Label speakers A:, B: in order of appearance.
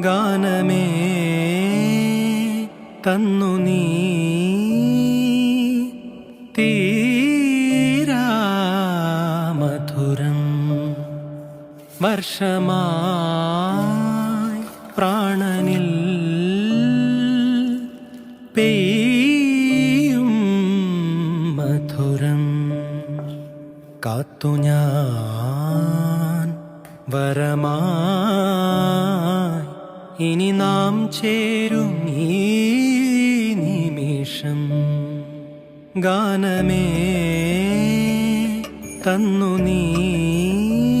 A: ഗാനമേ തന്നു നീ. തീരാ മധുരം വർഷമായി പ്രാണനിൽ പെയ്യും മധുരം. കാത്തു ഞാൻ വരമായി ഇനി നാം ചേരും ഈ നിമിഷം. ഗാനമേ തന്നു നീ.